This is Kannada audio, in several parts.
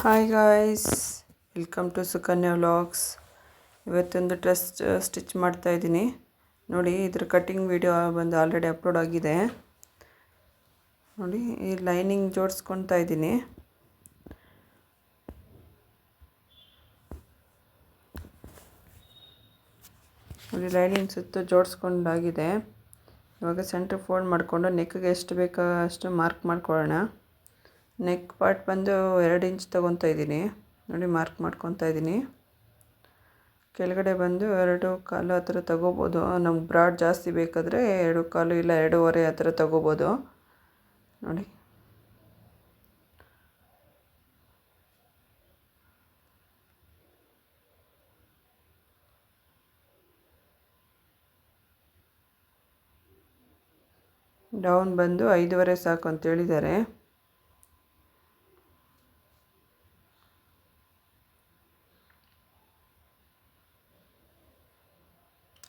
Hi guys welcome to Sukanya vlogs ಇವತ್ತೊಂದು ಡ್ರೆಸ್ ಸ್ಟಿಚ್ ಮಾಡ್ತಾ ಇದ್ದೀನಿ. ನೋಡಿ, ಇದ್ರ ಕಟ್ಟಿಂಗ್ ವಿಡಿಯೋ ಬಂದು ಆಲ್ರೆಡಿ ಅಪ್ಲೋಡ್ ಆಗಿದೆ. ನೋಡಿ, ಈ ಲೈನಿಂಗ್ ಜೋಡಿಸ್ಕೊತಾ ಇದ್ದೀನಿ. ನೋಡಿ ಲೈನಿಂಗ್ ಸುತ್ತ ಜೋಡಿಸ್ಕೊಂಡಾಗಿದೆ. ಇವಾಗ ಸೆಂಟ್ರ್ ಫೋಲ್ಡ್ ಮಾಡಿಕೊಂಡು ನೆಕ್ಗೆ ಎಷ್ಟು ಬೇಕೋ ಅಷ್ಟು ಮಾರ್ಕ್ ಮಾಡ್ಕೊಳ್ಳೋಣ. ನೆಕ್ ಪಾರ್ಟ್ ಬಂದು ಎರಡು ಇಂಚ್ ತೊಗೊತಾ ಇದ್ದೀನಿ. ನೋಡಿ ಮಾರ್ಕ್ ಮಾಡ್ಕೊತಾ ಇದ್ದೀನಿ. ಕೆಳಗಡೆ ಬಂದು ಎರಡು ಕಾಲು ಆ ಥರ ತೊಗೋಬೋದು. ನಮ್ಗೆ ಬ್ರಾಡ್ ಜಾಸ್ತಿ ಬೇಕಾದರೆ ಎರಡು ಕಾಲು ಇಲ್ಲ ಎರಡೂವರೆ ಆ ಥರ ತೊಗೋಬೋದು. ನೋಡಿ. ಡೌನ್ ಬಂದು ಐದೂವರೆ ಸಾಕು ಅಂತ ಹೇಳಿದ್ದಾರೆ.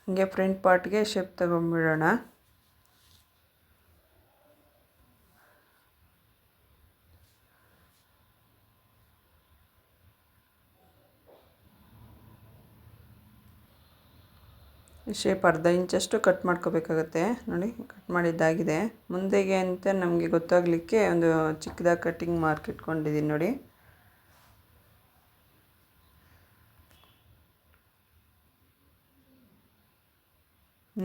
ಹಂಗೆ ಫ್ರಂಟ್ ಪಾರ್ಟ್ಗೆ ಶೇಪ್ ತಗೊಂಬಿಡೋಣ. ಶೇಪ್ ಅರ್ಧ ಇಂಚಷ್ಟು ಕಟ್ ಮಾಡ್ಕೋಬೇಕಾಗತ್ತೆ. ನೋಡಿ ಕಟ್ ಮಾಡಿದ್ದಾಗಿದೆ. ಮುಂದೆಗೆ ಅಂತ ನಮಗೆ ಗೊತ್ತಾಗಲಿಕ್ಕೆ ಒಂದು ಚಿಕ್ಕದಾಗಿ ಕಟ್ಟಿಂಗ್ ಮಾರ್ಕ್ ಇಟ್ಕೊಂಡಿದ್ದೀನಿ ನೋಡಿ.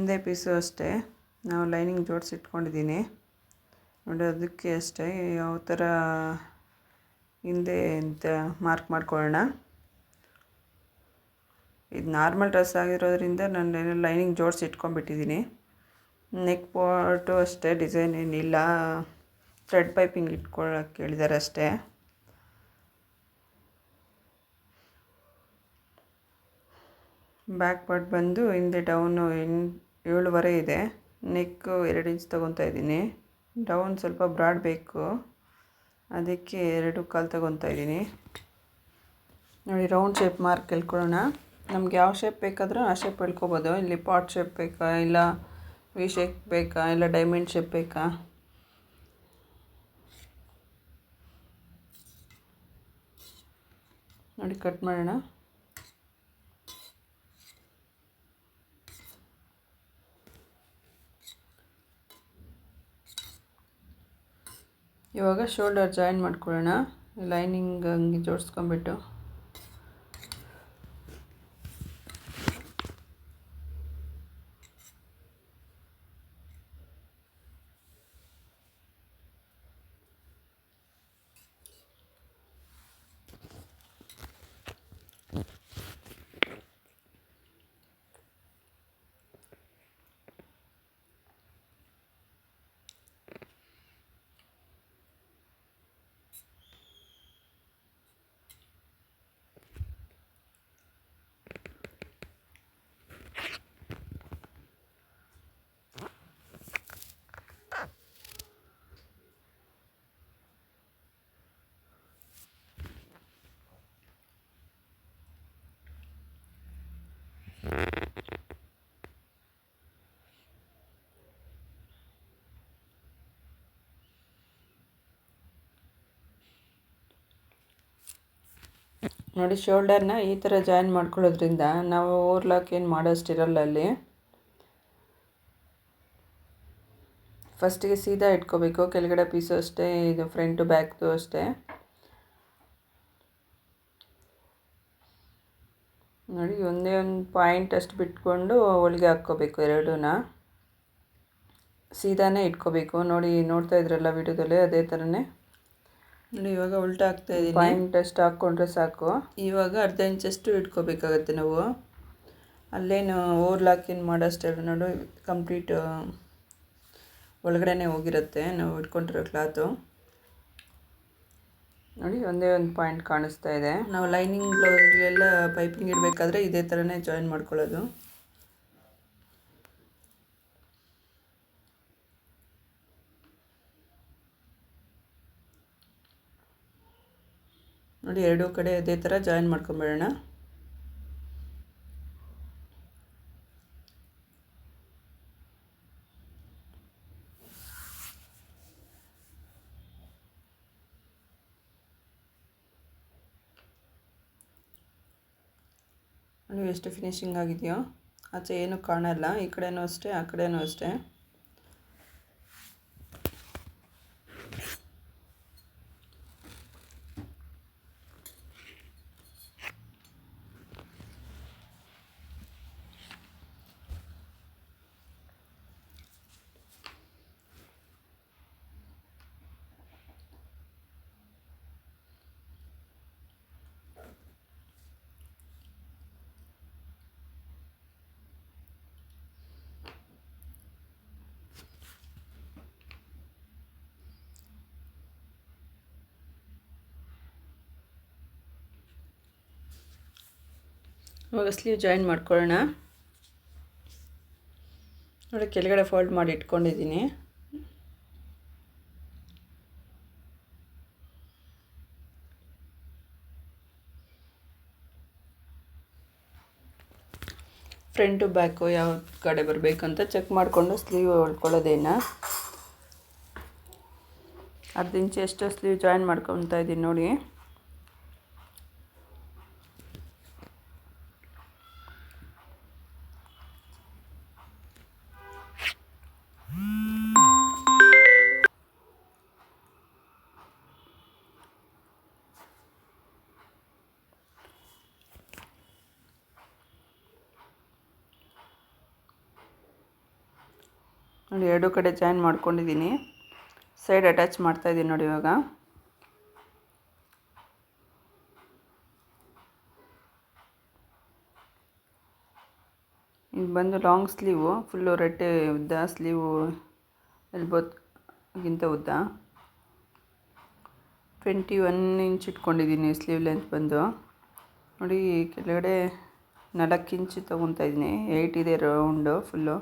ಹಿಂದೆ ಪೀಸು ಅಷ್ಟೇ. ನಾವು ಲೈನಿಂಗ್ ಜೋಡಿಸಿಟ್ಕೊಂಡಿದ್ದೀನಿ ನೋಡಿ ಅದಕ್ಕೆ ಅಷ್ಟೇ. ಯಾವ ಥರ ಹಿಂದೆ ಅಂತ ಮಾರ್ಕ್ ಮಾಡ್ಕೊಳ್ಳೋಣ. ಇದು ನಾರ್ಮಲ್ ಡ್ರೆಸ್ ಆಗಿರೋದ್ರಿಂದ ನಾನು ಲೈನಿಂಗ್ ಜೋಡಿಸಿ ಇಟ್ಕೊಂಡ್ಬಿಟ್ಟಿದ್ದೀನಿ. ನೆಕ್ ಪಾರ್ಟು ಅಷ್ಟೇ, ಡಿಸೈನ್ ಏನಿಲ್ಲ. ಥ್ರೆಡ್ ಪೈಪಿಂಗ್ ಇಟ್ಕೊಳ್ಳೋಕೆ ಹೇಳಿದ್ದಾರೆ ಅಷ್ಟೇ. ಬ್ಯಾಕ್ ಪಾರ್ಟ್ ಬಂದು ಹಿಂದೆ ಡೌನು ಎನ್ ಏಳುವರೆ ಇದೆ. ನೆಕ್ಕು ಎರಡು ಇಂಚ್ ತೊಗೊತಾ ಇದ್ದೀನಿ. ಡೌನ್ ಸ್ವಲ್ಪ ಬ್ರಾಡ್ ಬೇಕು. ಅದಕ್ಕೆ ಎರಡು ಕಾಲು ತೊಗೊತಾ ಇದ್ದೀನಿ. ನೋಡಿ ರೌಂಡ್ ಶೇಪ್ ಮಾರ್ಕ್ ಹೇಳ್ಕೊಳ್ಳೋಣ ನಮ್ಗೆ ಯಾವ ಶೇಪ್ ಬೇಕಾದರೂ ಆ ಶೇಪ್ ಹೇಳ್ಕೊಬೋದು ಇಲ್ಲಿ ಪಾಟ್ ಶೇಪ್ ಬೇಕಾ, ಇಲ್ಲ ವಿ ಶೇಪ್ ಬೇಕಾ, ಇಲ್ಲ ಡೈಮಂಡ್ ಶೇಪ್ ಬೇಕಾ? ನೋಡಿ ಕಟ್ ಮಾಡೋಣ. ಇವಾಗ ಶೋಲ್ಡರ್ ಜಾಯಿನ್ ಮಾಡ್ಕೊಳ್ಳೋಣ. ಲೈನಿಂಗ್ ಹಂಗೆ ಜೋಡಿಸ್ಕೊಂಬಿಟ್ಟು ನೋಡಿ, ಶೋಲ್ಡರ್ನ ಈ ಥರ ಜಾಯಿನ್ ಮಾಡ್ಕೊಳ್ಳೋದ್ರಿಂದ ನಾವು ಓವರ್ಲಾಕ್ ಏನು ಮಾಡೋಷ್ಟಿರಲ್ಲ ಅಲ್ಲಿ ಫಸ್ಟಿಗೆ ಸೀದಾ ಇಟ್ಕೋಬೇಕು, ಕೆಳಗಡೆ ಪೀಸು ಅಷ್ಟೇ, ಇದು ಫ್ರಂಟು ಬ್ಯಾಕ್ದು ಅಷ್ಟೇ. ನೋಡಿ, ಒಂದೇ ಒಂದು ಪಾಯಿಂಟ್ ಅಷ್ಟು ಬಿಟ್ಕೊಂಡು ಹೋಳಿಗೆ ಹಾಕ್ಕೋಬೇಕು ಎರಡೂನ. ಸೀದಾನೇ ಇಟ್ಕೋಬೇಕು. ನೋಡಿ, ನೋಡ್ತಾ ಇದ್ರಲ್ಲ ವಿಡಿಯೋದಲ್ಲಿ ಅದೇ ಥರನೇ ನೋಡಿ ಇವಾಗ ಉಲ್ಟಾ ಆಗ್ತಾ ಇದ್ದೀನಿ ಪಾಯಿಂಟ್ ಅಷ್ಟು ಹಾಕ್ಕೊಂಡ್ರೆ ಸಾಕು. ಇವಾಗ ಅರ್ಧ ಇಂಚಷ್ಟು ಇಟ್ಕೋಬೇಕಾಗತ್ತೆ ನಾವು. ಅಲ್ಲೇನು ಓವರ್ಲಾಕ್ ಏನು ಮಾಡೋಷ್ಟೇ ನೋಡು ಕಂಪ್ಲೀಟ್ ಒಳಗಡೆನೇ ಹೋಗಿರುತ್ತೆ. ನಾವು ಇಟ್ಕೊಂಡಿರೋ ಕ್ಲಾತು ನೋಡಿ ಒಂದೇ ಒಂದು ಪಾಯಿಂಟ್ ಕಾಣಿಸ್ತಾ ಇದೆ. ನಾವು ಲೈನಿಂಗ್ ಎಲ್ಲ ಪೈಪಿಂಗ್ ಇಡಬೇಕಾದ್ರೆ ಇದೇ ಥರನೇ ಜಾಯಿನ್ ಮಾಡ್ಕೊಳ್ಳೋದು. ನೋಡಿ, ಎರಡೂ ಕಡೆ ಅದೇ ಥರ ಜಾಯಿನ್ ಮಾಡ್ಕೊಂಬಿಡೋಣ ಎಷ್ಟು ಫಿನಿಶಿಂಗ್ ಆಗಿದೆಯೋ. ಆಚೆ ಏನು ಕಾಣಲ್ಲ, ಈ ಕಡೆಯೂ ಅಷ್ಟೇ, ಆ ಕಡೆಯೂ ಅಷ್ಟೇ. ಇವಾಗ ಸ್ಲೀವ್ ಜಾಯಿನ್ ಮಾಡ್ಕೊಳ್ಳೋಣ. ನೋಡಿ ಕೆಳಗಡೆ ಫೋಲ್ಡ್ ಮಾಡಿ ಇಟ್ಕೊಂಡಿದ್ದೀನಿ. ಫ್ರಂಟು ಬ್ಯಾಕು ಯಾವ ಕಡೆ ಬರಬೇಕು ಅಂತ ಚೆಕ್ ಮಾಡಿಕೊಂಡು ಸ್ಲೀವ್ ಹೊಳ್ಕೊಳ್ಳೋದೇನ ಅರ್ಧ ಇಂಚು ಎಷ್ಟು ಸ್ಲೀವ್ ಜಾಯಿನ್ ಮಾಡ್ಕೊತಾ ಇದ್ದೀನಿ ನೋಡಿ. ಎರಡು ಕಡೆ ಜಾಯಿನ್ ಮಾಡ್ಕೊಂಡಿದ್ದೀನಿ ಸೈಡ್ ಅಟ್ಯಾಚ್ ಮಾಡ್ತಾಯಿದ್ದೀನಿ ನೋಡಿ ಇವಾಗ. ಇದು ಬಂದು ಲಾಂಗ್ ಸ್ಲೀವು ಫುಲ್ಲು ರಟ್ಟೆ ಉದ್ದ ಸ್ಲೀವು ಎಲ್ಬೋಗಿಂತ ಉದ್ದ. ಟ್ವೆಂಟಿ ಒನ್ ಇಂಚ್ ಇಟ್ಕೊಂಡಿದ್ದೀನಿ ಸ್ಲೀವ್ ಲೆಂತ್ ಬಂದು. ನೋಡಿ ಕೆಳಗಡೆ ನಾಲ್ಕು ಇಂಚ್ ತೊಗೊತಾ ಇದ್ದೀನಿ ಏಯ್ಟ್ ಇದೆ ರೌಂಡು ಫುಲ್ಲು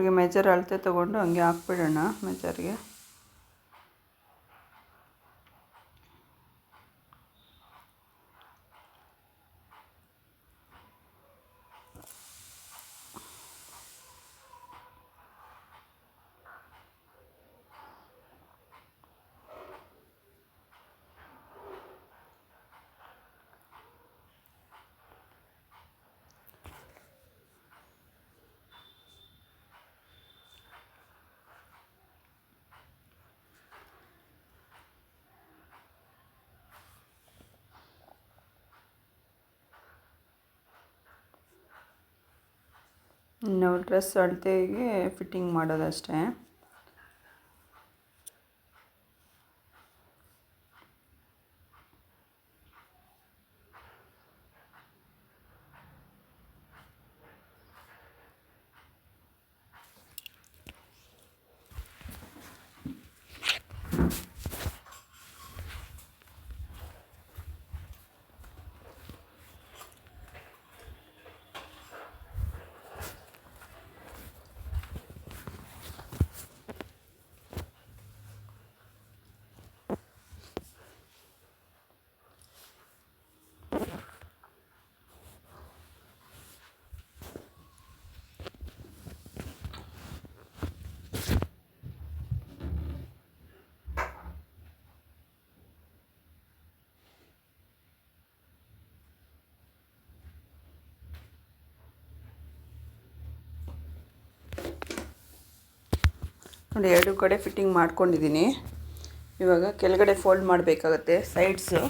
ಅವ್ರಿಗೆ ಮೆಜರ್ ಅಳತೆ ತೊಗೊಂಡು ಹಂಗೆ ಹಾಕ್ಬಿಡೋಣ ಮೆಜರ್ಗೆ ನಾವು ಡ್ರೆಸ್ ಅಳತೆಗೆ ಫಿಟ್ಟಿಂಗ್ ಮಾಡೋದಷ್ಟೇ. ನೋಡಿ, ಎರಡು ಕಡೆ ಫಿಟ್ಟಿಂಗ್ ಮಾಡ್ಕೊಂಡಿದ್ದೀನಿ ಇವಾಗ ಕೆಳಗಡೆ ಫೋಲ್ಡ್ ಮಾಡಬೇಕಾಗತ್ತೆ ಸೈಡ್ಸು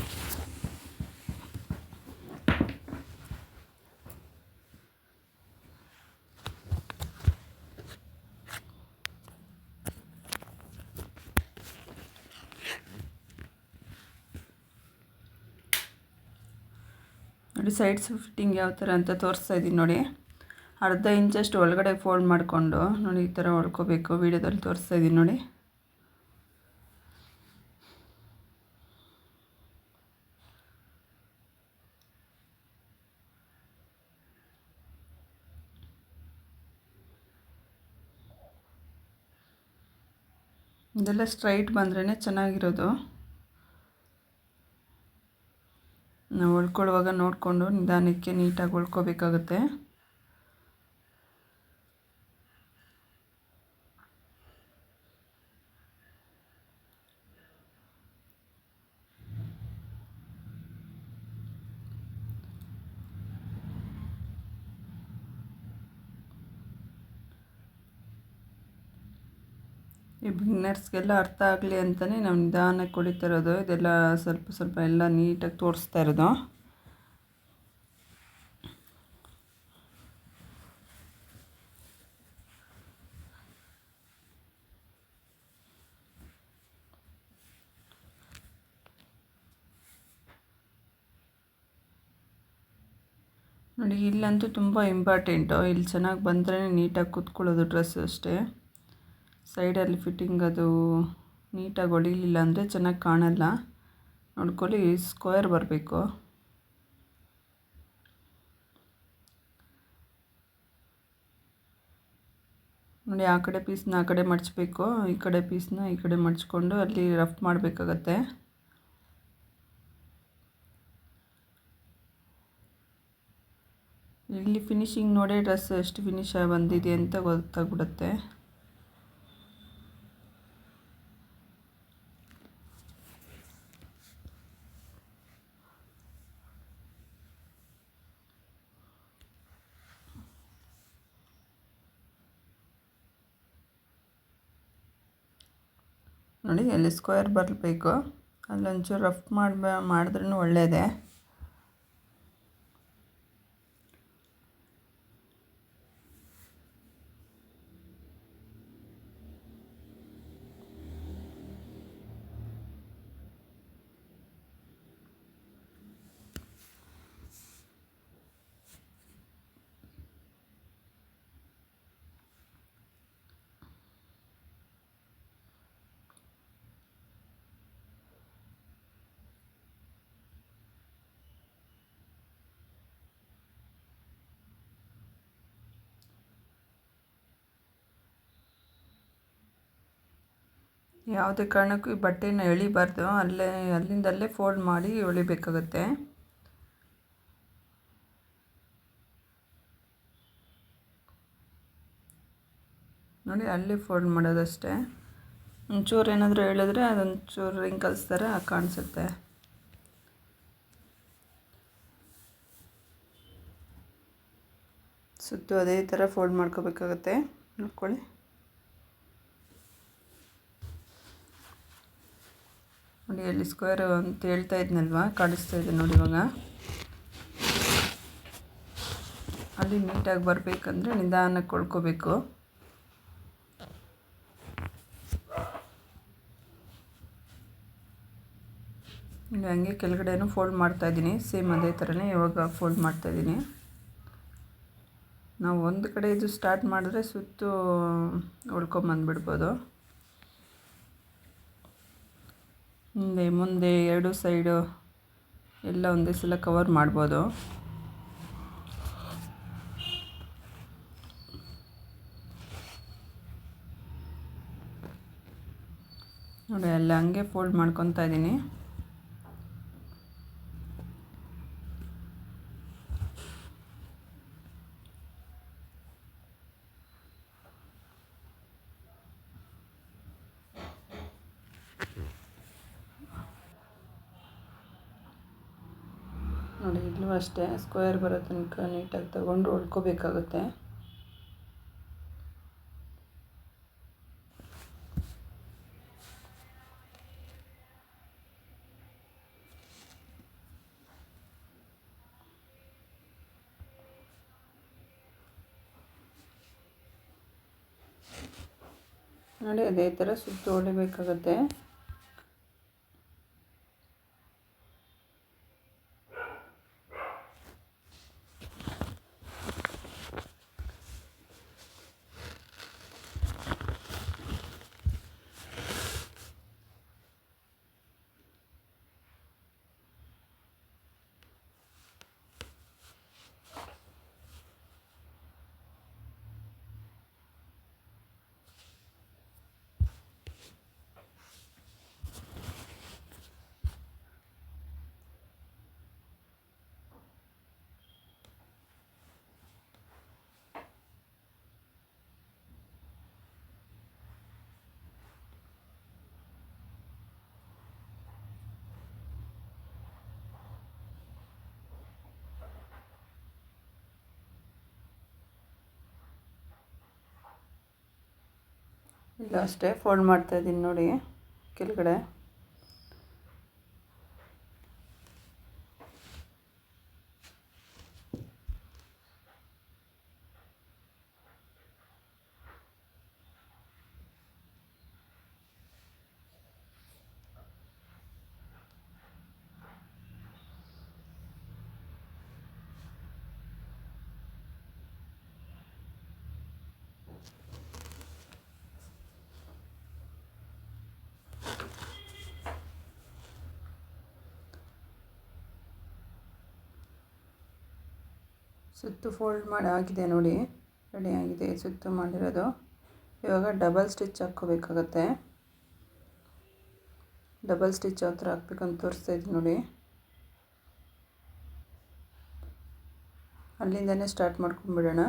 ನೋಡಿ ಸೈಡ್ಸ್ ಫಿಟ್ಟಿಂಗ್ ಯಾವ ಥರ ಅಂತ ತೋರಿಸ್ತಾ ಇದ್ದೀನಿ ನೋಡಿ. ಅರ್ಧ ಇಂಚಷ್ಟು ಒಳಗಡೆ ಫೋಲ್ಡ್ ಮಾಡಿಕೊಂಡು ನೋಡಿ ಈ ಥರ ಹೊಡ್ಕೋಬೇಕು. ವೀಡಿಯೋದಲ್ಲಿ ತೋರಿಸ್ತಾ ಇದ್ದೀನಿ ನೋಡಿ. ಇದೆಲ್ಲ ಸ್ಟ್ರೈಟ್ ಬಂದ್ರೇ ಚೆನ್ನಾಗಿರೋದು. ನಾವು ಹೊಳ್ಕೊಳ್ಳುವಾಗ ನೋಡಿಕೊಂಡು ನಿಧಾನಕ್ಕೆ ನೀಟಾಗಿ ಹೊಳ್ಕೊಬೇಕಾಗುತ್ತೆ ಈ ಬಿಗ್ನರ್ಸ್ಗೆಲ್ಲ ಅರ್ಥ ಆಗಲಿ ಅಂತಲೇ ನಾವು ನಿಧಾನಕ್ಕೆ ಹೊಡಿತಾ ಇರೋದು ಇದೆಲ್ಲ ಸ್ವಲ್ಪ ಸ್ವಲ್ಪ ಎಲ್ಲ ನೀಟಾಗಿ ತೋರಿಸ್ತಾ ಇರೋದು. ನೋಡಿ, ಇಲ್ಲಂತೂ ತುಂಬ ಇಂಪಾರ್ಟೆಂಟು ಇಲ್ಲಿ ಚೆನ್ನಾಗಿ ಬಂದರೆ ನೀಟಾಗಿ ಕೂತ್ಕೊಳ್ಳೋದು ಡ್ರೆಸ್ ಅಷ್ಟೇ. ಸೈಡಲ್ಲಿ ಫಿಟ್ಟಿಂಗ್ ಅದು ನೀಟಾಗಿ ಹೊಡಿಲಿಲ್ಲ ಅಂದರೆ ಚೆನ್ನಾಗಿ ಕಾಣಲ್ಲ. ನೋಡ್ಕೊಳ್ಳಿ, ಸ್ಕ್ವೇರ್ ಬರಬೇಕು. ನೋಡಿ, ಆ ಕಡೆ ಪೀಸ್ನ ಆ ಕಡೆ ಮಡಚಬೇಕು. ಈ ಕಡೆ ಪೀಸ್ನ ಈ ಕಡೆ ಮಡಚ್ಕೊಂಡು ಅಲ್ಲಿ ರಫ್ ಮಾಡಬೇಕಾಗತ್ತೆ. ಇಲ್ಲಿ ಫಿನಿಶಿಂಗ್ ನೋಡಿ ಡ್ರೆಸ್ ಎಷ್ಟು ಫಿನಿಶ್ ಬಂದಿದೆ ಅಂತ ಗೊತ್ತಾಗ್ಬಿಡುತ್ತೆ. ನೋಡಿ ಎಲ್ಲಿ ಸ್ಕ್ವೇರ್ ಬರಬೇಕು. ಅಲ್ಲೊಂಚೂರು ರಫ್ ಮಾಡಿ ಮಾಡಿದ್ರೂ ಒಳ್ಳೆಯದೇ ಯಾವುದೇ ಕಾರಣಕ್ಕೂ ಈ ಬಟ್ಟೆನ ಎಳಿಬಾರ್ದು. ಅಲ್ಲೇ, ಅಲ್ಲಿಂದಲ್ಲೇ ಫೋಲ್ಡ್ ಮಾಡಿ ಎಳಿಬೇಕಾಗತ್ತೆ. ನೋಡಿ, ಅಲ್ಲಿ ಫೋಲ್ಡ್ ಮಾಡೋದಷ್ಟೇ. ಒಂಚೂರು ಏನಾದರೂ ಹೇಳಿದ್ರೆ ಅದೊಂಚೂರು ರಿಂಕಲ್ಸ್ ಥರ ಕಾಣಿಸುತ್ತೆ. ಸುತ್ತು ಅದೇ ಥರ ಫೋಲ್ಡ್ ಮಾಡ್ಕೋಬೇಕಾಗತ್ತೆ. ನೋಡ್ಕೊಳ್ಳಿ. ನೋಡಿ, ಅಲ್ಲಿ ಸ್ಕ್ವೇರ್ ಅಂತ ಹೇಳ್ತಾ ಇದ್ನಲ್ವಾ? ಕಾಣಿಸ್ತಾ ಇದೆ ನೋಡಿ ಇವಾಗ. ಅಲ್ಲಿ ನೀಟಾಗಿ ಬರಬೇಕಂದ್ರೆ ನಿಧಾನಕ್ಕೆ ಕೊಳ್ಕೋಬೇಕು ಇಲ್ಲಿ ಹಂಗೆ ಕೆಳಗಡೆನೂ ಫೋಲ್ಡ್ ಮಾಡ್ತಾ ಇದ್ದೀನಿ. ಸೇಮ್ ಅದೇ ಥರನೇ ಇವಾಗ ಫೋಲ್ಡ್ ಮಾಡ್ತಾ ಇದ್ದೀನಿ. ನಾವು ಒಂದು ಕಡೆ ಇದು ಸ್ಟಾರ್ಟ್ ಮಾಡಿದ್ರೆ ಸುತ್ತು ಉಳ್ಕೊಂಬಂದ್ಬಿಡ್ಬೋದು. ಹಿಂದೆ ಮುಂದೆ ಎರಡು ಸೈಡು ಎಲ್ಲ ಒಂದೇ ಸಲ ಕವರ್ ಮಾಡ್ಬೋದು. ನೋಡಿ, ಎಲ್ಲ ಹಂಗೆ ಫೋಲ್ಡ್ ಮಾಡ್ಕೊತಾ ಇದ್ದೀನಿ ನೋಡಿ ಇಲ್ಲೂ ಅಷ್ಟೇ. ಸ್ಕ್ವೇರ್ ಬರೋ ತನಕ ನೀಟಾಗಿ ತಗೊಂಡು ಹೊಡ್ಕೋಬೇಕಾಗುತ್ತೆ. ನೋಡಿ ಅದೇ ಥರ ಸುತ್ತು ಹೊಡಿಬೇಕಾಗತ್ತೆ. ಇಲ್ಲ ಅಷ್ಟೇ ಫೋಲ್ಡ್ ಮಾಡ್ತಾ ಇದ್ದೀನಿ ನೋಡಿ ಕೆಳಗಡೆ. ಸುತ್ತು ಫೋಲ್ಡ್ ಮಾಡಿ, ಆಗಿದೆ ನೋಡಿ ರೆಡಿ ಆಗಿದೆ, ಸುತ್ತು ಮಾಡಿರೋದು. ಇವಾಗ ಡಬಲ್ ಸ್ಟಿಚ್ ಹಾಕ್ಕೋಬೇಕಾಗತ್ತೆ. ಡಬಲ್ ಸ್ಟಿಚ್ ಯಾವ ಥರ ಹಾಕ್ಬೇಕಂತ ತೋರಿಸ್ತಾ ಇದ್ದೀನಿ ನೋಡಿ. ಅಲ್ಲಿಂದನೇ ಸ್ಟಾರ್ಟ್ ಮಾಡ್ಕೊಂಡ್ಬಿಡೋಣ.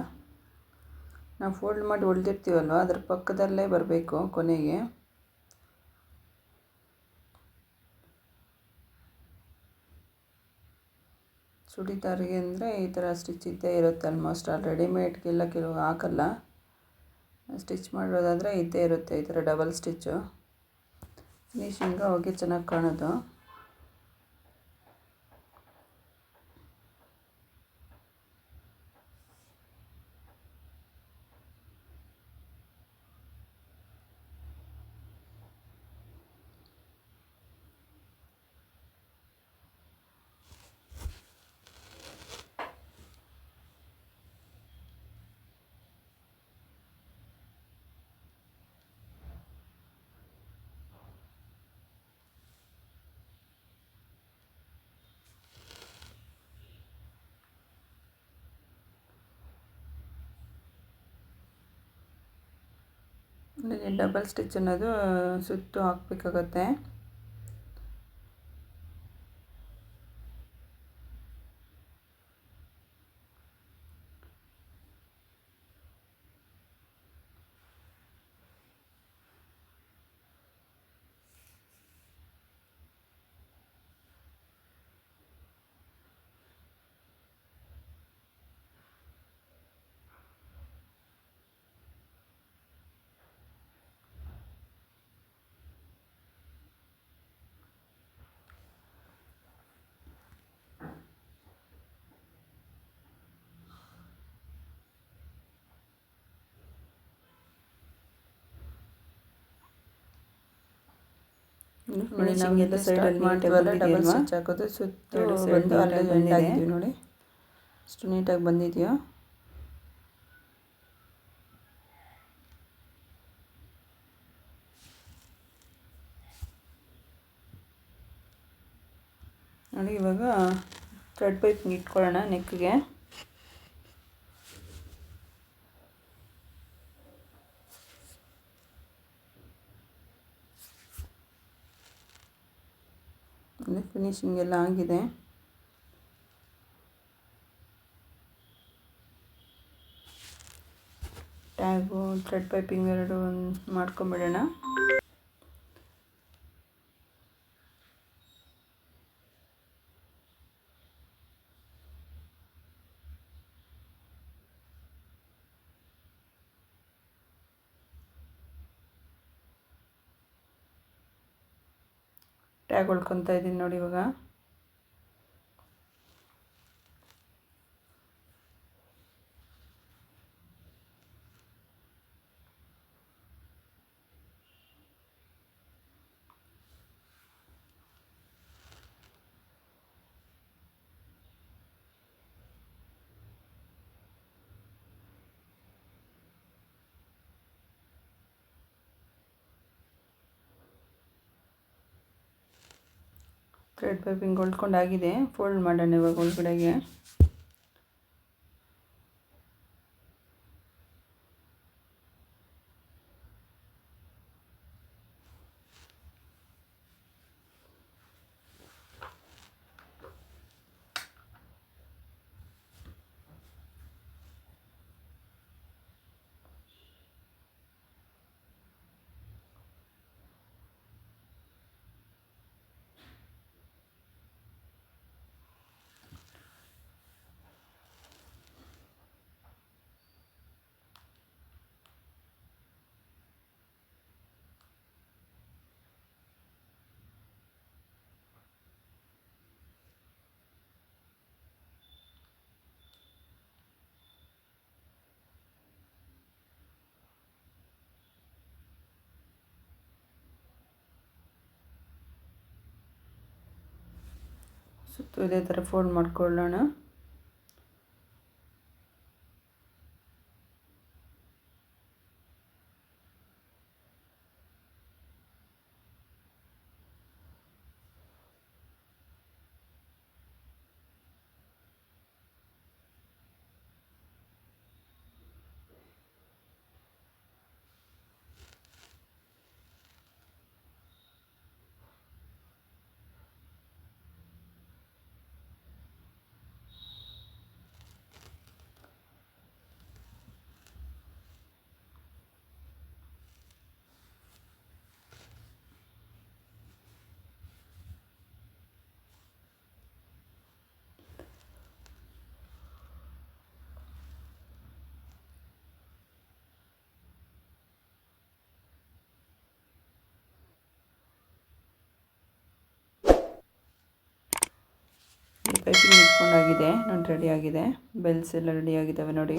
ನಾವು ಫೋಲ್ಡ್ ಮಾಡಿ ಉಳಿದಿರ್ತೀವಲ್ವ ಅದ್ರ ಪಕ್ಕದಲ್ಲೇ ಬರಬೇಕು ಕೊನೆಗೆ. ಚೂಡಿದಾರಿಗೆ ಅಂದರೆ ಈ ಥರ ಸ್ಟಿಚ್ ಇದ್ದೇ ಇರುತ್ತೆ ಆಲ್ಮೋಸ್ಟ್ ಆಲ್ ರೆಡಿಮೇಡ್ಗೆಲ್ಲ ಕೆಲವು ಹಾಕಲ್ಲ. ಸ್ಟಿಚ್ ಮಾಡೋದಾದರೆ ಇದ್ದೇ ಇರುತ್ತೆ ಈ ಥರ ಡಬಲ್ ಸ್ಟಿಚ್ಚು ಫಿನಿಶಿಂಗು ಹೋಗಿ ಚೆನ್ನಾಗಿ ಕಾಣೋದು. ಡಬಲ್ ಸ್ಟಿಚ್ ಅನ್ನೋದು ಸುತ್ತು ಹಾಕಬೇಕಾಗತ್ತೆ. ನೋಡಿ ನಾವೆಲ್ಲ ಸೈಡಲ್ಲಿ ಮಾಡ್ತೀವಲ್ಲ ಡಬಲ್ ಸ್ಟಿಚ್ ಹಾಕೋದು ಸುತ್ತು ಬಂದು ಅಲ್ಲೇ ಎಂಡ್ ಆಗಿದ್ದೀವಿ ನೋಡಿ. ಅಷ್ಟು ನೀಟಾಗಿ ಬಂದಿದೆಯೋ? ನೋಡಿ ಇವಾಗ ಥ್ರೆಡ್ ಪೈಪ್ ಇಟ್ಕೊಳ್ಳೋಣ ನೆಕ್ಗೆ ಫಿನಿಶಿಂಗ್ ಎಲ್ಲ ಆಗಿದೆ. ಟ್ಯಾಗು ಥ್ರೆಡ್ ಪೈಪಿಂಗ್ ಎರಡು ಮಾಡ್ಕೊಂಬಿಡೋಣ. ಟ್ಯಾಗ್ ಹೊಳ್ಕೊತಾ ಇದ್ದೀನಿ ನೋಡಿ ಇವಾಗ. ಥ್ರೆಡ್ ಪೈಪಿಂಗ್ ಹೊಲ್ಕೊಂಡಾಗಿದೆ ಫೋಲ್ಡ್ ಮಾಡೋಣ ಇವಾಗ ಒಳಗಡೆಗೆ ಸುತ್ತು ಇದೇ ಥರ ಫೋಲ್ಡ್ ಮಾಡ್ಕೊಳ್ಳೋಣ. ಪೈಪಿಂಗ್ ಇಟ್ಕೊಂಡಾಗಿದೆ. ನೋಡಿ ರೆಡಿ ಆಗಿದೆ. ಬೆಲ್ಸ್ ಎಲ್ಲ ರೆಡಿ ಆಗಿದ್ದಾವೆ ನೋಡಿ.